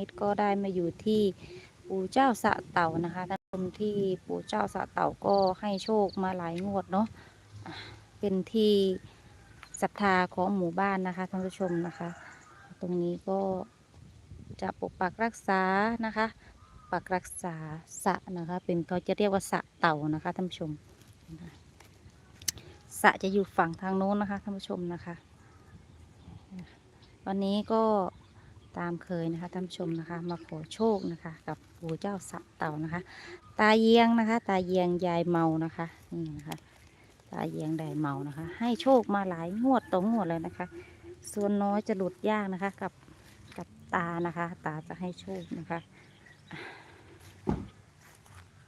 นิดก็ได้มาอยู่ที่ปู่เจ้าสะเต่านะคะท่านผู้ชมที่ปู่เจ้าสะเต่าก็ให้โชคมาหลายงวดเนาะเป็นที่ศรัทธาของหมู่บ้านนะคะท่านผู้ชมนะคะ ตรงนี้ก็จะปกปักรักษานะคะปักรักษาสะนะคะ เป็นเขาจะเรียกว่าสะเต่านะคะท่านผู้ชมสะจะอยู่ฝั่งทางโน้นนะคะท่านผู้ชมนะคะ วันนี้ก็ ตามเคยนะคะท่านผู้ชมนะคะ มาขอโชคนะคะ กับปู่เจ้าสระเต่านะคะ ตาเยียงนะคะ ตาเยียงยายเมานะคะนี่นะคะ ตาเยียงได้เมานะคะ ให้โชคมาหลายงวดต่องวดเลยนะคะ ส่วนน้อยจะหลุดยากนะคะ กับกับตานะคะ ตาจะให้โชคนะคะ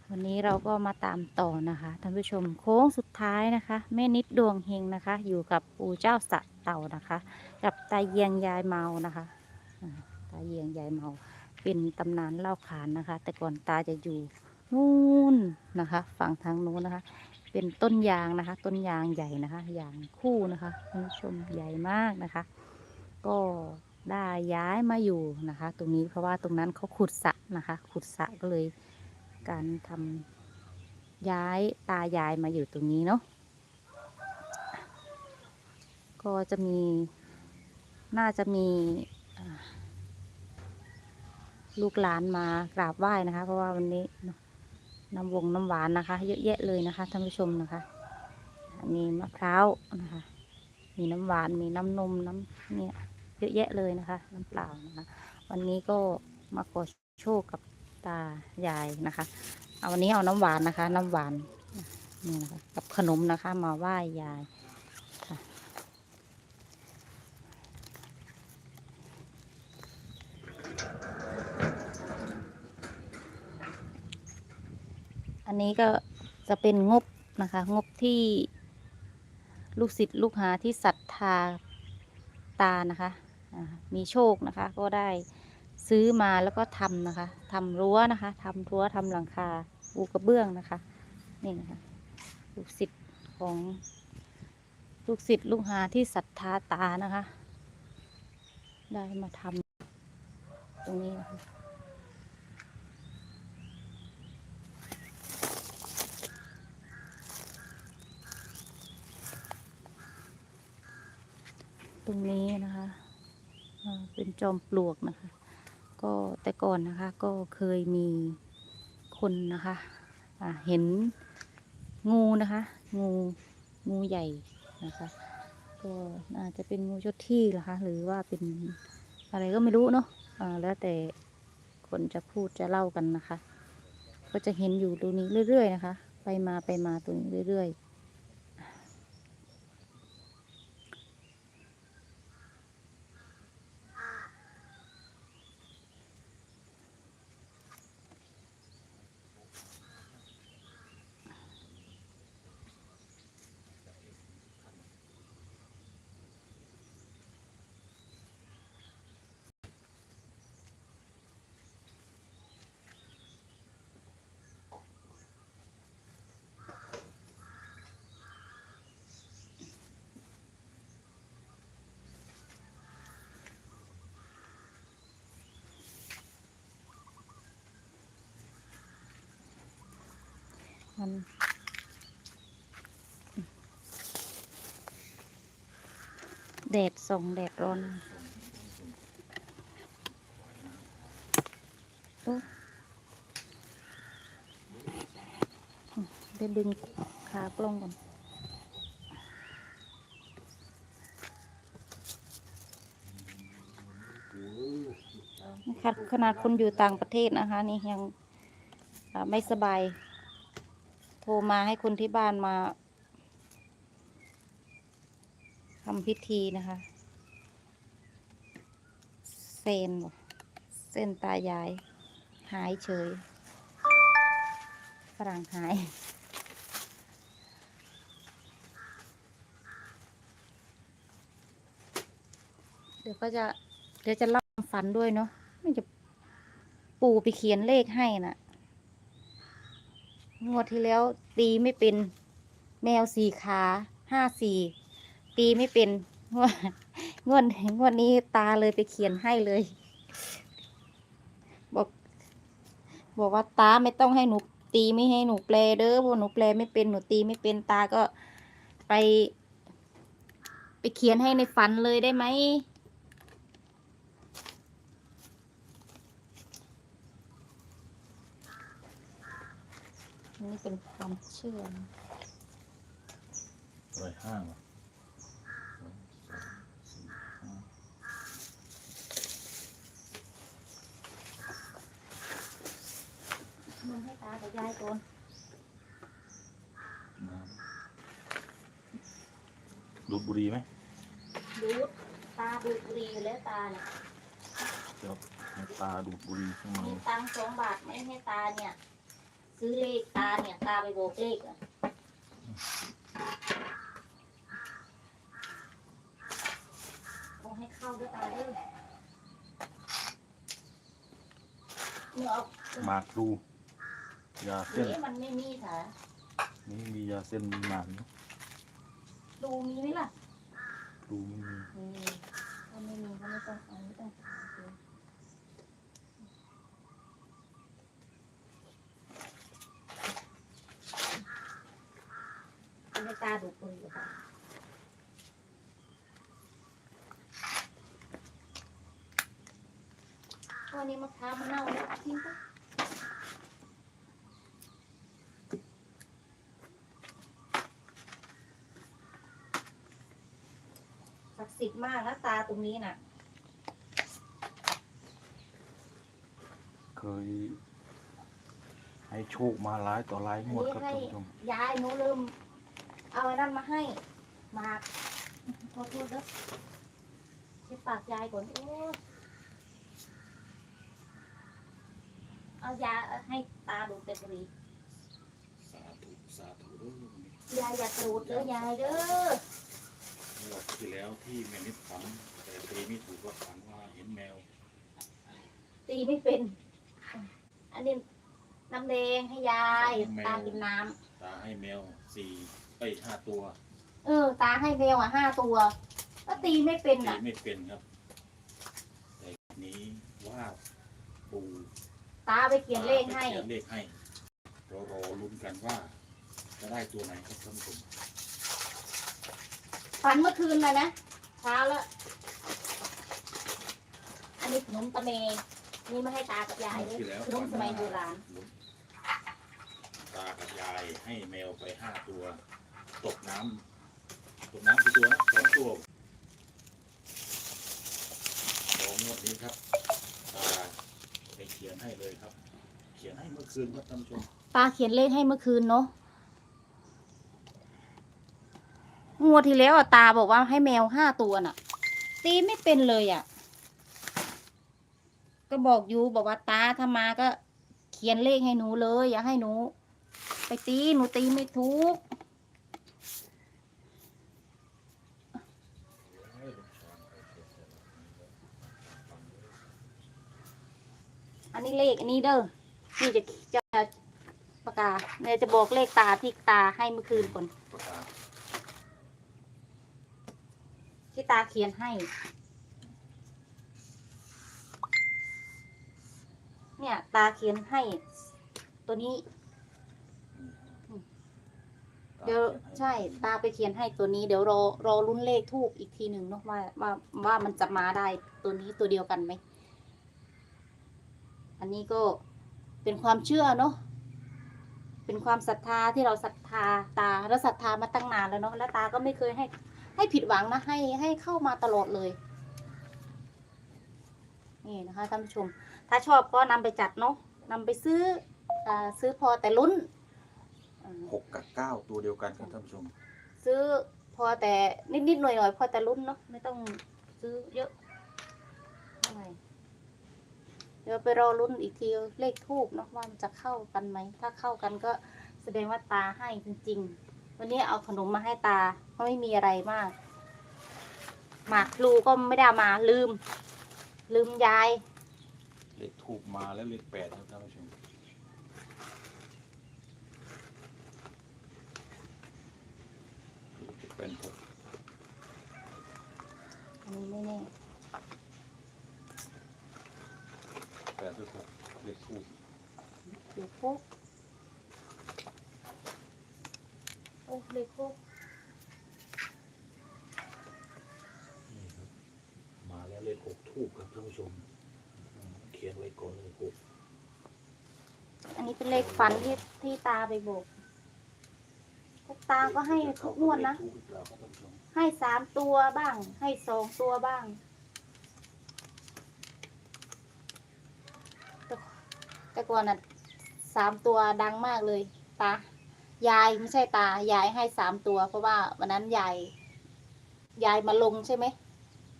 วันนี้เราก็มาตามต่อนะคะท่านผู้ชมโค้งสุดท้ายนะคะแม่นิดดวงเฮงนะคะ อยู่กับปู่เจ้าสะเต่านะคะ กับตาเยียงยายเมานะคะ ตาเยียงยายเมาเป็นตำนานเล่าขานนะคะ แต่ก่อนตาจะอยู่นู่นนะคะ ฝั่งทางนู้นนะคะ เป็นต้นยางนะคะ ต้นยางใหญ่นะคะยางคู่นะคะท่านผู้ชมใหญ่มากนะคะ ก็ได้ย้ายมาอยู่นะคะ ตรงนี้เพราะว่าตรงนั้นเขาขุดสระนะคะ ขุดสระก็เลยการทำย้ายตายายมาอยู่ตรงนี้เนาะก็จะมีน่าจะมี ลูกหลานมากราบไหว้นะคะ เพราะว่าวันนี้น้ำวงน้ำหวานนะคะ เยอะแยะเลยนะคะท่านผู้ชมนะคะ มีมะพร้าวนะคะ มีน้ำหวานมีน้ำนมน้ำเนี่ยเยอะแยะเลยนะคะ น้ำเปล่านะคะวันนี้ก็มาขอโชคกับตายายนะคะเอาวันนี้เอาน้ำหวานนะคะ น้ำหวานนี่นะคะกับขนมนะคะ มาไหว้ยาย อันนี้ก็จะเป็นงบนะคะ งบที่ลูกศิษย์ลูกหาที่ศรัทธาตานะคะ มีโชคนะคะ ก็ได้ซื้อมาแล้วก็ทำนะคะทำรั้วนะคะทำรั้วทำหลังคาปูกระเบื้องนะคะนี่นะคะลูกศิษย์ของลูกศิษย์ลูกหาที่ศรัทธาตานะคะ ได้มาทำตรงนี้นะคะ ตรงนี้นะคะเป็นจอมปลวกนะคะ ก็แต่ก่อนนะคะก็เคยมีคนนะคะอ่าเห็นงูนะคะ งูงูใหญ่นะคะก็น่าจจะเป็นงูเจ้าที่หรอคะหรือว่าเป็นอะไรก็ไม่รู้เนาะอ่าแล้วแต่คนจะพูดจะเล่ากันนะคะ ก็จะเห็นอยู่ตรงนี้เรื่อย ๆ นะคะ ไปมาไปมาตรงนี้เรื่อย ๆ มันแดดส่องแดดร้อนโอ้เดี๋ยวดึงขากล้องก่อนขนาดคนอยู่ต่างประเทศนะคะ นี่ยังไม่สบาย โทรมาให้คนที่บ้านมาทำพิธีนะคะเซนเส้นตายาย หายเฉยฝรั่งหายเดี๋ยวก็จะ เดี๋ยวจะเล่าฝันด้วยเนาะมันจะปู่ไปเขียนเลขให้น่ะ งวดที่แล้ว ตีไม่เป็น แมวสี่ขาห้าสี่ตีไม่เป็นงวดงวดงวดนี้ตาเลยไปเขียนให้เลย บอก บอกว่าตาไม่ต้องให้หนูตีไม่ให้หนูแปลเด้อพราะหนูแปลไม่เป็นหนูตีไม่เป็นตาก็ไป ไปเขียนให้ในฝันเลยได้ไหม นี่เป็นความเชื่อนะอะไรห้างวะสองสามสี่ห้ามึงให้ตากับยายก่อนน้ำดูดบุหรี่ไหมดูดตาดูดบุหรีอยู่แล้วตาเนี่ยเดี๋ยวให้ตาดูดบุหรี่ข้างในมีตังค์สองบาทไหมให้ตาเนี่ย ซื้อเลขตาเนี่ยตาไปโบกเลขอะเอาให้เข้าด้วยตาเด้อเมื่อเอาหมากดูยาเส้นนี่มันไม่มีค่ะนี่มียาเส้นมีหมากเนอะดูมีไหมล่ะดูไม่มี มีถ้าไม่มีก็ไม่ต้องเอาไม่ต้องหาดูเอาให้ ตาดูดบุหรี่ค่ะวันนี้มะพร้าวมันเน่าแล้วทิ้งไปศักดิ์สิทธิ์มากนะตาตรงนี้น่ะ เคย ให้โชคมาหลายต่อหลายงวดครับท่านผู้ชม ยายหนูลืม เอาไอ้นั่นมาให้หมากขอโทษเด้อเช็ดปากยายก่อนโอ้ยเอายาให้ตาดูดแต่บุหรีสาธุสาธุเด้อยายอย่าตูดเด้อยายเด้อเมื่อที่แล้วที่แม่นิดฝันแต่ตีไม่ถูกว่าฝันว่าเห็นแมวตีไม่เป็น อันนี้น้ำแดงให้ยายตากินน้ำตาให้แมวสี่เอ้ยห้าตัวเออ ตาให้แมวอะห้าตัว ก็ตีไม่เป็นตีอะ ไม่เป็นครับแต่นี้ว่าปู่ตาไปเขียนเลขให้ เขียนเลขให้เรารอลุ้นกันว่า จะได้ตัวไหนครับท่านผู้ชมฝันเมื่อคืนเลยนะเช้าแล้ว อันนี้ขนมตะเมนี่มาให้ตากับยายเลยที่แล้วขนมสมัยโบราณ ตากับยายให้แมวไปห้าตัว ตกน้ำตกน้ำกี่ตัวนะสองตัวสองงวดนี้ครับตาไปเขียนให้เลยครับ เขียนให้เมื่อคืนครับท่านผู้ชมตาเขียนเลขให้เมื่อคืนเนาะงวดที่แล้วอะตาบอกว่าให้แมวห้าตัวน่ะ ตีไม่เป็นเลยอะ ก็บอกอยู่บอกว่าตาถ้ามาก็เขียนเลขให้หนูเลย อย่าให้หนู ไปตีหนูตีไม่ถูก อันนี้ เลขอันนี้เด้อ นี่จะจะปากกาเนี่ยจะบอกเลขตาที่ตาให้เมื่อคืนก่อนที่ตาเขียนให้ เนี่ย ตาเขียนให้ ตัวนี้ เดี๋ยวใช่ ตาไปเขียนให้ตัวนี้เดี๋ยวรอรอลุ้นเลขทูบอีกทีหนึ่งเนาะว่าว่าว่ามันจะมาได้ตัวนี้ตัวเดียวกันไหม อันนี้ก็เป็นความเชื่อเนาะเป็นความศรัทธาที่เราศรัทธาตาแล้วศรัทธามาตั้งนานแล้วเนาะแล้วตาก็ไม่เคยให้ให้ผิดหวังนะให้ให้เข้ามาตลอดเลย นี่นะคะท่านผู้ชม ถ้าชอบก็นำไปจัดเนาะนำไปซื้ออ่าซื้อพอแต่ลุ้นอ่าหกกับเก้าตัวเดียวกันครับท่านผู้ชม ซื้อพอแต่นิดๆหน่อยๆพอแต่ลุ้นเนาะไม่ต้องซื้อเยอะเท่าไหร่ เดี๋ยวไปรอลุ้นอีกทีเลขทูบเนาะว่ามันจะเข้ากันไหม ถ้าเข้ากันก็แสดงว่าตาให้จริง ๆ วันนี้เอาขนมมาให้ตาเพราะไม่มีอะไรมาก หมากพลูก็ไม่ได้เอามาลืม ลืมยาย เลขทูบมาแล้วเลขแปดครับท่านผู้ชมเป็นหก อันนี้ไม่แน่ แปดด้วยครับเลขทูบออยู่คุกโอ้เลยคุกนี่ครับ มาแล้วเลขหกทูบครับท่านผู้ชมอืมเขียนไว้ก่อนเลยหกอันนี้เป็นเลขฝันที่ที่ตาไปโบกทุกตาก็ให้ทุกงวดนะ เลขทูบหรือเปล่าครับท่านผู้ชมให้สามตัวบ้าง ให้สองตัวบ้าง แต่แต่ ก่อนน่ะสามตัวดังมากเลย ตายายไม่ใช่ตายายให้สามตัว เพราะว่าวันนั้นยายยายมาลงใช่ไหม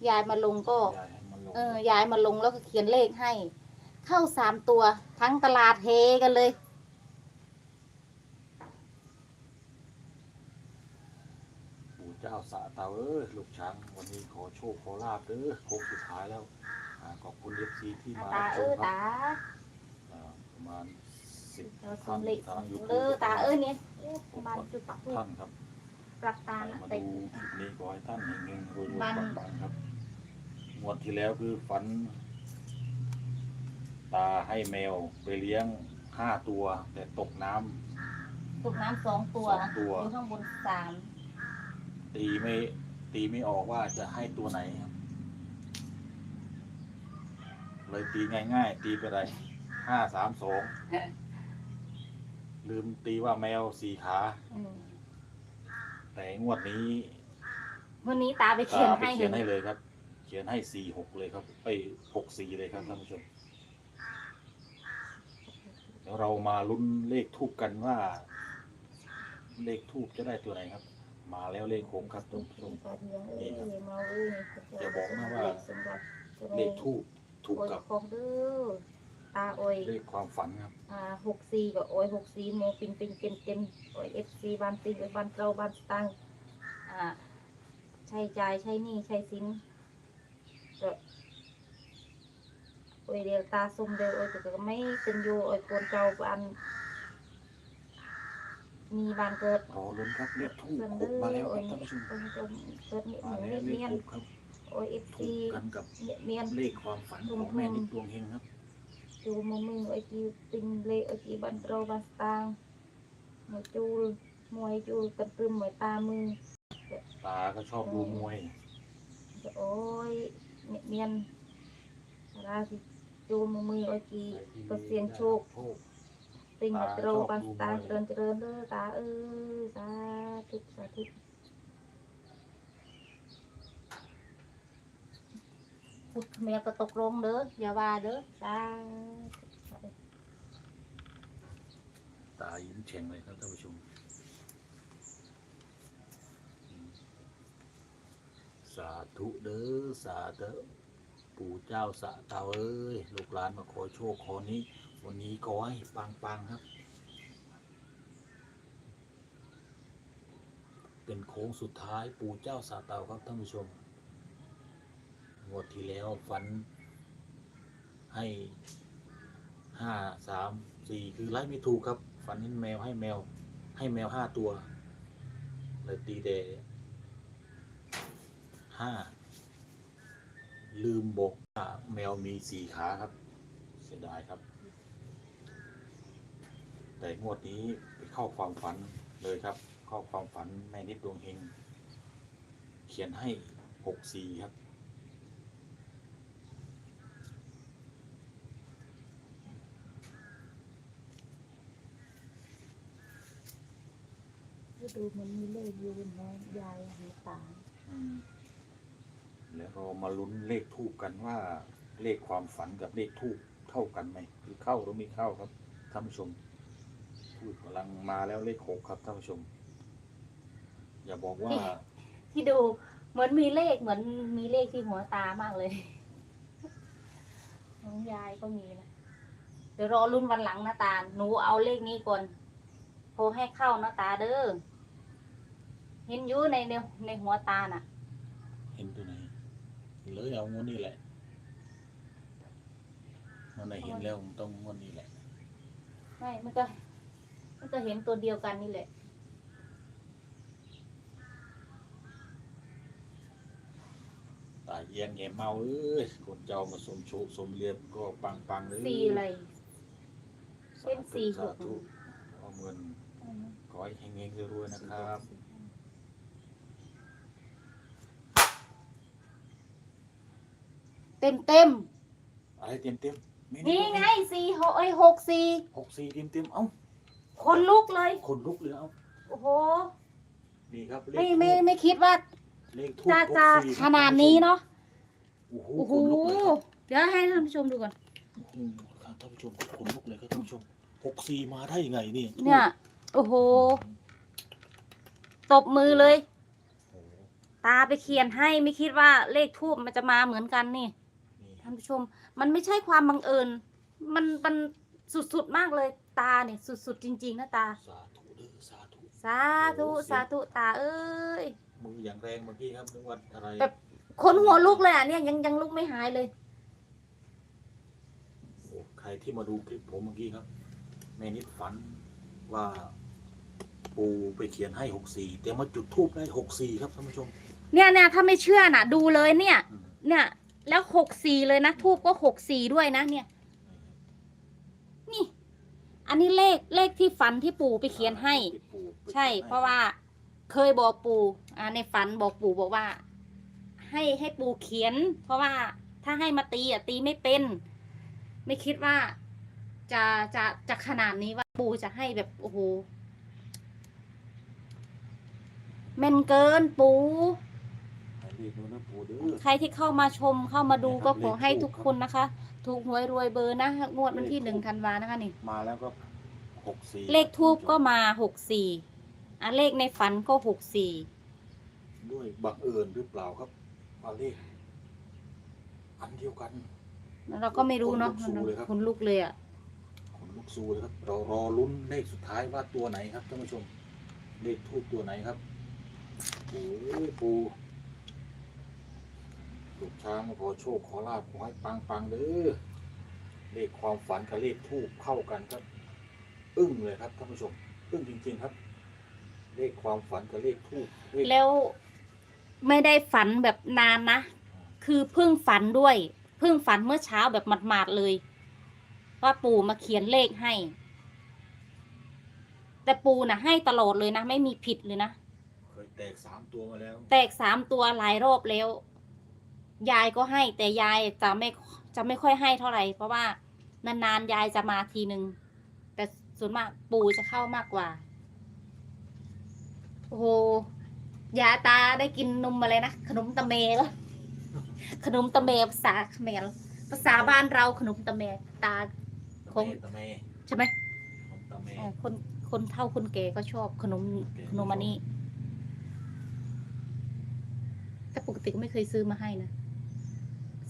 ยายมาลงก็ยายให้มันลงเออยายมาลงแล้วก็เขียนเลขให้ เข้าสามตัว ทั้งตลาดเฮกันเลยปู่เจ้าสาเตาเอ้ยลูกช้างวันนี้ขอโชคขอลาบเด้อโค้งสุดท้ายแล้วอ่าขอบคุณเอฟซีที่มาตารับชเอมอครับตาอ่า ประมาณสิบเราสท่านมเล็กทางยูเอทูบอตาเออเนี่ยบานจุดปักทูท่านครับปรับตาใครละมาเต็มดูคลิปนี้ขอให้ท่านเฮงๆรวยมันๆปังๆครับงวดที่แล้วคือฝัน ตาให้แมวไปเลี้ยงห้าตัว แต่ตกน้ำ ตกน้ำสองตัวสองตัว อยู่ข้างบนสามตีไม่ตีไม่ออกว่าจะให้ตัวไหนครับ เลยตีง่าย ๆ ตีไปไร ห้าสามสองลืมตีว่าแมวสี่ขา อืมแต่งวดนี้วันนี้ตาไปเขียนตาไปให้เขียนให้เลยครับ เขียนให้สี่หกเลยครับ ไปหกสี่เลยครับท่านผู้ชมเดี๋ยวเรามาลุ้นเลขทูบกันว่า เลขทูบจะได้ตัวไหนครับ มาแล้วเลขโค้งครับท่านผู้ชม นี่ครับอย่าบอกนะว่า เลขทูบถูกโอ้ยกับ ของเด้อ ตาโอ้ยเลขความฝันครับอ่าหกสี่ก็โอ้ยหกสี่โมปินปินเต็มเต็มโอ้ยเอฟซีบานติงโอ้ยบานเกลาบานสตังค์อ่าใช้จ่ายใช้หนี่ใช้สินก็โอ้ยเดียวตาซุ่มเดียวโอ้ยแต่ก็ไม่เป็นอยู่โอ้ยโกนเก่าบานมีบานเกิดรอลุ้นครับเลขทูบเพิ่นหเด้กอมาแล้วคโอ้รับยท่านผู้ชมเพิ่นเกิดเกิดเนียมาหมูแล้วเลเนีขยนทูบครับโอ้ยเอฟถูซีกกันกับเนียนเลขความฝันของแม่นิดดวงเฮงครับ ជួមកមីអីជីទិញលេអីជីបានត្រោបានស្តាងមកជួលមួយជួលទឹកព្រឹមមួយតាមើលតាក៏ឈប់រួមមួយអូយអ្នកមានរាទីជួលមកមីអីជីក៏សៀងជោគទិញត្រោបានស្តាងច្រើនច្រើនលើតាអើយសាទុកសាទុក พุทธเมียก็ตกลงเด้ออย่าว่าเด้อสาตายิ้มแฉ่งเลยครับท่านผู้ชมสาธุเด้อสาธุปู่เจ้าสะเตาเอ้ยลูกหลานมาขอโชคขอนี้ วันนี้ขอให้ปังๆครับ เป็นโค้งสุดท้ายปู่เจ้าสาเตาครับท่านผู้ชม งวดที่แล้วฝันให้ห้าสามสี่คือไล่ไม่ถูกครับ ฝันเห็นแมวให้แมว ให้แมวห้าตัวเลยตีเดห้าลืมบอกว่าแมวมีสี่ขาครับ เสียดายครับ แต่งวดนี้ไปเข้าความฝันเลยครับ เข้าความฝันแม่นิดดวงเฮงเขียนให้หกสี่ครับ ดูมันมีเลขอยู่นะยายหัวตาอืมแล้วเรามาลุ้นเลขทูบกันว่า เลขความฝันกับเลขทูบเท่ากันไหมคือเข้าหรือไม่เข้าครับท่านผู้ชมทูบกำลังมาแล้วเลขหกครับท่านผู้ชม อย่าบอกว่า ที่ดูเหมือนมีเลขเหมือนมีเลขที่หัวตามากเลย น้องยายก็มีนะเดี๋ยวรอรุ่นวันหลังนะตาหนูเอาเลขนี้ก่อนโทรให้เข้านะตาเด้อเห็นอยู่ในในในหัวตาน่ะ เห็นตัวไหนเลยเอางวดนี้แหละมันไหนเห็นแล้วมันต้องงวดนี้แหละ ไม่มันก็มันก็เห็นตัวเดียวกันนี่แหละ ตายเอียงแง่เมาเอ้ยคนเจ้ามาสมโชคสมเรียบก็ปังปังๆเลยสี่อะไร เป็นสี่หสากธุเอาเงินขอให้เฮงๆรวยๆนะครับ เต็มเต็มอะไรเต็มเต็มๆม่ๆนี่ไงสี่หกเอ้ยหกสี่หกสี่เต็มเต็มๆเอ้าคนลุกเลยคนลุกเลยเอ้าโอ้โหนี่ครับเลขไม่ทูปไม่ไม่คิดว่าเลขทูปจะหกจะสี่ขนาดนี้เนาะโอ้โหโอ้โหคนลุกเลยครับ เดี๋ยวให้ท่านผู้ชมดูก่อน อืมครับท่านผู้ชมขนลุกเลยครับท่านผู้ชมหกสี่มาได้ยังไงนี่เนี่ย โอ้โหตบมือเลยโอ้โหตาไปเขียนให้ไม่คิดว่าเลขทูบมันจะมาเหมือนกันนี่นี่ ท่านผู้ชม มันไม่ใช่ความบังเอิญ มันมันสุดๆมากเลยตาเนี่ยสุดๆจริง ๆ นะตา สาธุเด้อสาธุ สาธุสาธุตาเอ้ย มืออย่างแรงเมื่อกี้ครับนึกว่าอะไรแบบ คนหัวลุกเลยอะเนี่ยยังยังลุกไม่หายเลย โอ้ใครที่มาดูคลิปผมเมื่อกี้ครับแม่นิดฝันว่าปูไปเขียนให้หกสี่แต่มาจุดทูบได้หกสี่ครับท่านผู้ชมเนี่ยเนี่ยถ้าไม่เชื่อน่ะ ดูเลยเนี่ย อืมเนี่ยแล้ว หกสี่เลยนะทูบก็หกสี่ด้วยนะเนี่ย นี่ อันนี้เลขเลขที่ฝันที่ปู่ไปเขียนให้ ใช่ เพราะว่าเคยบอกปู่อ่าในฝันบอกปู่บอกว่า ให้ให้ปู่เขียน เพราะว่าถ้าให้มาตีอะตีไม่เป็น ไม่คิดว่าจะจะจะขนาดนี้ว่าปู่จะให้แบบโอ้โหแม่นเกินปู่ ให้เลขนู้นนะปู่เด้อใครที่เข้ามาชมเข้ามาดูเนี่ยคก็รับขอให้เลขทูปทุกคนนะคะ ถูกหวยรวยเบอร์นะงวดวันที่เลขทูปหนึ่งธันวานะคะนี่มาแล้วก็หกสี่เลขทูบก็มาหกสี่อะเลขในฝันก็หกสี่ด้วยบังเอิญหรือเปล่าครับว่าเลขอันเดียวกันแล้วเราก็ไม่รู้เนาะขนลุกสู้เลยครับคนลุกเลยอะขนลุกสู้เลยครับเรารอลุ้นเลขสุดท้ายว่าตัวไหนครับท่านผู้ชมเลขทูบตัวไหนครับโอ้ยปู ลูกช้างมาขอโชคขอลาบขอให้ปังปังๆเด้อเลขความฝันกับเลขทูบเข้ากันครับอึ้งเลยครับท่านผู้ชมอึ้งจริงๆครับ เลขความฝันกับเลขทูบเลขแล้วไม่ได้ฝันแบบนานนะ คือเพิ่งฝันด้วย เพิ่งฝันเมื่อเช้าแบบหมาดๆเลย ว่าปู่มาเขียนเลขให้ แต่ปู่น่ะให้ตลอดเลยนะ ไม่มีผิดเลยนะ เคยแตกสามตัวมาแล้ว แตกสามตัวหลายรอบแล้ว ยายก็ให้ แต่ยายจะไม่จะไม่ค่อยให้เท่าไหร่ เพราะว่านานๆยายจะมาทีหนึ่งแต่ส่วนมากปู่จะเข้ามากกว่า โอ้โหยาตาได้กินนมอะไรนะขนมตะเมแล้วขนมตะเมภาษาเขมรภาษาบ้านเราขนมตะเมตาคงตะเมใช่ไหมตะเมเออคนคนเฒ่าคนแก่ก็ชอบขนมขนมอันนี้แต่ปกติก็ไม่เคยซื้อมาให้นะ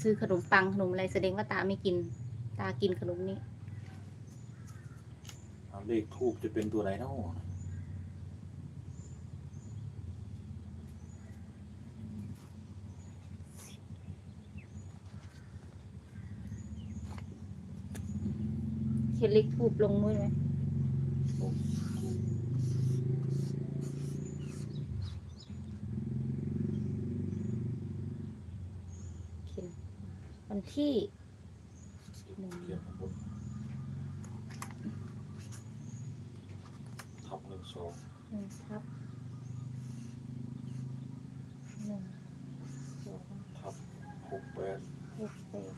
ซื้อขนมปังขนมอะไรแสดงว่าตาไม่กิน ตากินขนมนี้เอาเลขทูบจะเป็นตัวไหนเนาะเขียนเลขทูบลงด้วยไหมเขียนวัน ที่หนึ่งเขียนข้างบนทับหนึ่งสองหนึ่งทับหนึ่งสองทับหกแปดหกแปด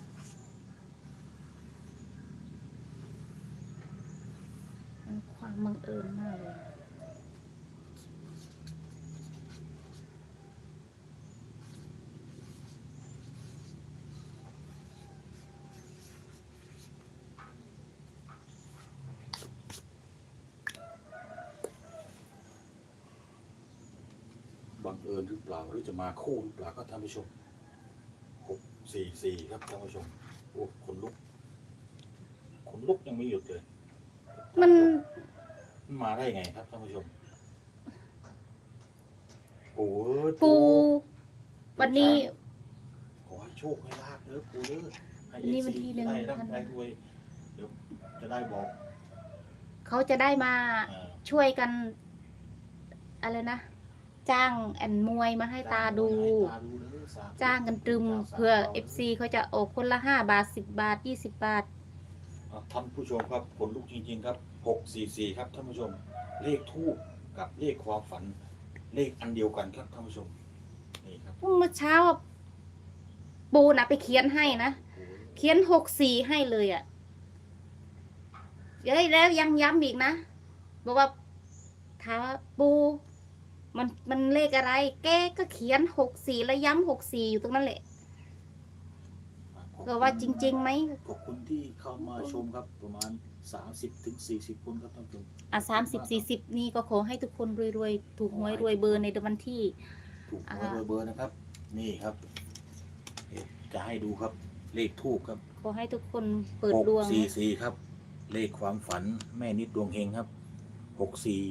มันความบังเอิญมากเลย บังเอิญหรือเปล่าหรือจะมาคู่หรือเปล่าก็ท่านผู้ชมหกสี่สี่ครับท่านผู้ชมโอ้ขนลุกขนลุกยังไม่หยุดเลย มันมันมาได้ไงครับท่านผู้ชมโอ้ยปู วันนี้ ขอให้โชคให้ลาบเด้อปูเด้อให้วันนี้วัน FC ที่หนึ่งได้ร่ำท่านได้รวยเดี๋ยวจะได้บอกเขาจะได้มาอ่าช่วยกัน อะไรนะ จ้างแอนมวยมาให้ตาดูให้ตาดูเด้อสธุจ้างกันตรึมเพื่อเอฟซีเขาจะออกคนละห้าบาทสิบบาทยี่สิบบาทเอะท่านผู้ชมครับผลลุกจริงๆครับหกสี่สี่ครับท่านผู้ชม เลขทูบกับเลขความฝัน เลขอันเดียวกันครับท่านผู้ชมนี่ครับเมื่อเช้าอะปูน่ะไปเขียนให้นะโอ้ยเขียนหกสี่ให้เลยอะ่ะเย้ยแล้วยังย้ำอีกนะบอกว่าถามว่าปูมันมันเล ขอะไร แกก็เขียนหกสี่และย้ำหกสี่อยู่ตรงนั้นแหละ ก็ว่าจริงๆไหม ขอบคุณที่เข้ามาชมครับประมาณสามสิบถึงสี่สิบคนครับท่านผู้ชมอะสามสิบสี่สิบนี่ก็ขอให้ทุกคนรวยๆ ถูกหวยรวยเบอร์ในวันที่ ถูกหวยรวยเบอร์นะครับ นี่ครับจะให้ดูครับเลขทูบครับขอให้ทุกคนเปิดดวงสี่สี่ครับ เลขความฝันแม่นิดดวงเฮงครับหกสี่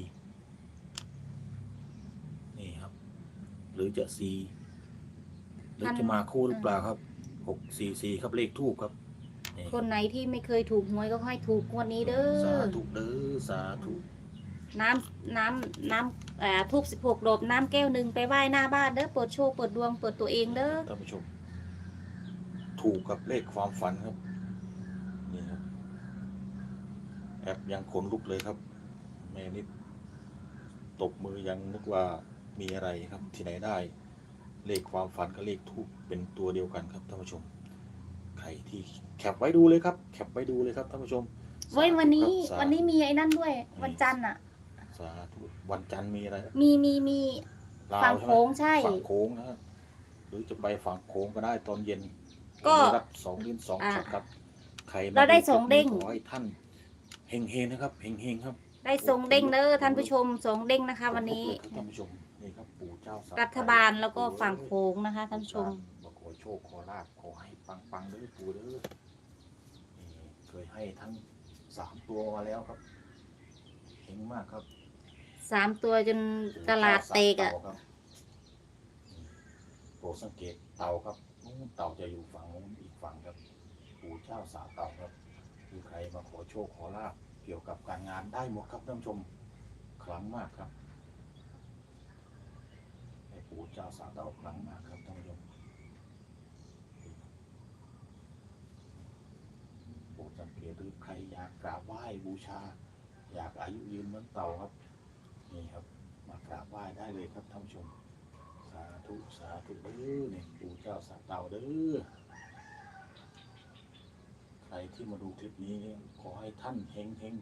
หรือจะสี่หรือจะมาคู่หรือเปล่าครับหกสี่สี่ครับเลขทูบครับนี่คนไหนที่ไม่เคยถูกหวยก็ให้ถูกงวดนี้เด้สาอ ธุเด้อสาธุ น้ำน้ำน้ำอ่าทูบสิบหกดอกน้ำแก้วหนึ่งไปไหว้หน้าบ้านเด้อเปิดโชว์เปิดดวงเปิดตัวเองเด้อท่านผู้ชม ถูกกับเลขความฝันครับ นี่ครับ แอปยังขนลุกเลยครับ แม่นิดตบมือยังนึกว่า มีอะไรครับที่ไหนได้ เลขความฝันกับเลขทูบเป็นตัวเดียวกันครับท่านผู้ชม ใครที่แคปไว้ดูเลยครับ แคปไว้ดูเลยครับท่านผู้ชมเว้ยวันนี้สาธุครับวันนี้มีไอ้นั่นด้วย วันจันทร์อะ สาธุวันจันทร์มีอะไรมีมีมี ลาวฝั่งใช่ไหมโค้งใช่ฝั่งโค้งนะครับหรือจะไปฝั่งโค้งก็ได้ตอนเย็นก็ได้รับสองลิ้นสองอ่าช็อตครับ ใครมเราได้คลิปสองเด้ง ขอให้ท่านเฮงเฮงๆนะครับเฮงเฮงๆครับ ได้ทรงเด้งเด้อท่านผู้ชมสองเด้งนะคะ วันนี้ขอบคุณครับท่านผู้ชมนี่ครับปู่เจ้าสัตว์รัฐบาลแล้วก็ฝั่งโค้งนะคะท่านผู้ชมมาขอโชคขอลาบขอให้ปังปังๆเด้อปู่เด้อนี่เคยให้ทั้งสามตัวมาแล้วครับเฮงมากครับสามตัวจนตลาดเตกอะปู่จ้าสัตว์เต่าครับโปรดสังเกตเต่าครับนู้นเต่าจะอยู่ฝั่งนู้นอีกฝั่งครับปู่เจ้าสาเต่าครับคือใครมาขอโชคขอลาบ เกี่ยวกับการงานได้หมดครับท่านผู้ชมครั้งมากครับให้ปู่เจ้าสาเต่าครั้งมากครับท่านผู้ชมปรดสังเกตหรือใครอยากกราบไหว้บูชา อยากอายุยืนเหมือนเต่าครับนี่ครับ มากราบไหว้ได้เลยครับท่านผู้ชม สาธุสาธุเด้อเนี่ยปู่เจ้าสาเต่าเด้อ รที่มาดูคลิปนี้เนี่ยขอให้ท่านเฮงเฮง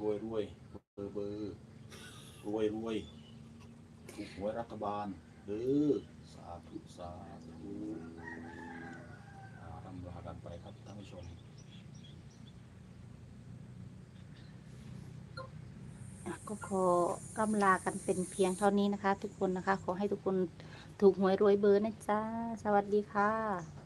รวยรวยเบอร์เบอร์รวยรวยถูกหวยรัฐบาลเด้อสาธุสาธุอ่าลำลากันไปครับท่านผู้ชมก็ขอกำลากันเป็นเพียงเท่านี้นะคะ ทุกคนนะคะ ขอให้ทุกคนถูกหวยรวยเบอร์นะจ๊ะ สวัสดีค่ะ